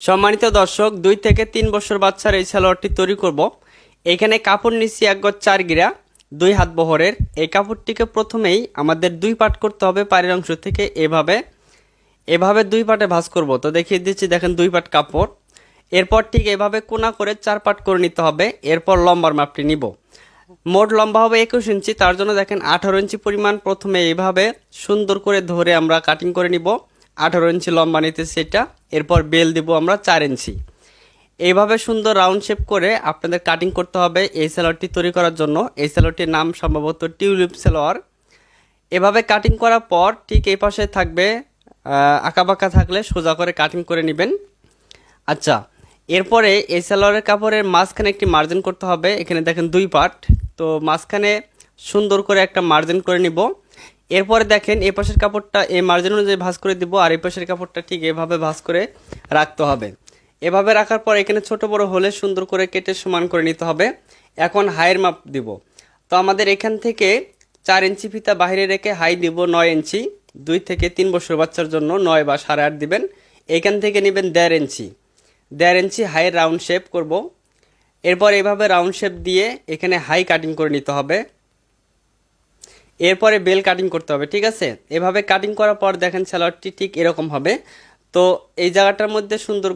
সম্মানিত দর্শক, দুই থেকে তিন বছর বাচ্চার এই সালোয়ারটি তৈরি করব। এখানে কাপড় নিচ্ছি এক চার গিরা, দুই হাত বহরের। এই কাপড়টিকে প্রথমেই আমাদের দুই পাট করতে হবে পাড়ির অংশ থেকে। এভাবে এভাবে দুই পাটে ভাঁজ করব। তো দেখিয়ে দিচ্ছি, দেখেন দুই পাট কাপড়। এরপর ঠিক এভাবে কোনা করে চার পাট করে নিতে হবে। এরপর লম্বার মাপটি নিব। মোট লম্বা হবে একুশ ইঞ্চি। তার জন্য দেখেন আঠারো ইঞ্চি পরিমাণ। প্রথমে এইভাবে সুন্দর করে ধরে আমরা কাটিং করে নিব। আঠারো ইঞ্চি লম্বা নিতে সেটা এরপর বেল দিব আমরা চার ইঞ্চি। এইভাবে সুন্দর রাউন্ড শেপ করে আপনাদের কাটিং করতে হবে এই সালোয়ারটি তৈরি করার জন্য। এই সালোয়ারটির নাম সম্ভবত টিউলিপ সালোয়ার এভাবে কাটিং করার পর ঠিক এই পাশে থাকবে আঁকা বাঁকা থাকলে সোজা করে কাটিং করে নেবেন। আচ্ছা এরপরে এই সালোয়ারের কাপড়ের মাঝখানে একটি মার্জিন করতে হবে। এখানে দেখেন দুই পার্ট তো মাঝখানে সুন্দর করে একটা মার্জিন করে নিব। এরপরে দেখেন, এই পাশের কাপড়টা এই মার্জিন অনুযায়ী ভাঁজ করে দিব, আর এই পাশের কাপড়টা ঠিক এভাবে ভাঁজ করে রাখতে হবে। এভাবে রাখার পর এখানে ছোট বড় হলে সুন্দর করে কেটে সমান করে নিতে হবে। এখন হাইয়ের মাপ দিব। তো আমাদের এখান থেকে চার ইঞ্চি ফিতা বাইরে রেখে হাই দিব নয় ইঞ্চি। দুই থেকে তিন বছর বাচ্চার জন্য নয় বা সাড়ে আট দিবেন। এখান থেকে নেবেন দেড় ইঞ্চি। দেড় ইঞ্চি হাইয়ের রাউন্ড শেপ করব। এরপর এভাবে রাউন্ড শেপ দিয়ে এখানে হাই কাটিং করে নিতে হবে। এরপরে বেল কাটিং করতে হবে, ঠিক আছে? এভাবে কাটিং করার পর দেখেন স্যালাডটি ঠিক এরকম হবে। তো এই জায়গাটার মধ্যে সুন্দর